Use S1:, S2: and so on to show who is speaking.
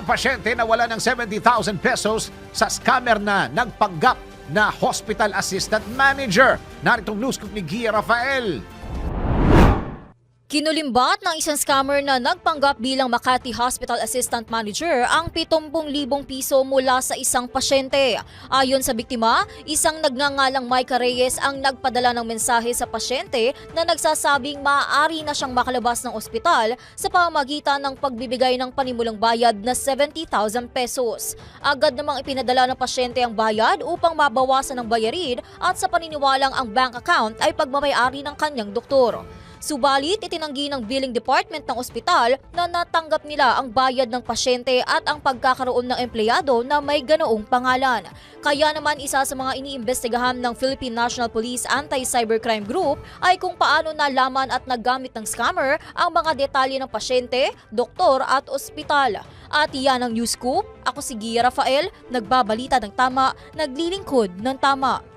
S1: Isang pasyente na wala ng 70,000 pesos sa scammer na nagpanggap na hospital assistant manager. Naritong news ni Gia Rafael.
S2: Kinulimbat ng isang scammer na nagpanggap bilang Makati Hospital Assistant Manager ang 70,000 piso mula sa isang pasyente. Ayon sa biktima, isang nagngangalang Micah Reyes ang nagpadala ng mensahe sa pasyente na nagsasabing maaari na siyang makalabas ng ospital sa pamamagitan ng pagbibigay ng panimulang bayad na 70,000 pesos. Agad namang ipinadala ng pasyente ang bayad upang mabawasan ng bayarin at sa paniniwalang ang bank account ay pagmamayari ng kanyang doktor. Subalit, itinanggi ng billing department ng ospital na natanggap nila ang bayad ng pasyente at ang pagkakaroon ng empleyado na may ganoong pangalan. Kaya naman isa sa mga iniimbestigahan ng Philippine National Police Anti-Cybercrime Group ay kung paano nalaman at naggamit ng scammer ang mga detalye ng pasyente, doktor at ospital. At iyan ang News Scoop. Ako si Gia Rafael, nagbabalita ng tama, naglilingkod ng tama.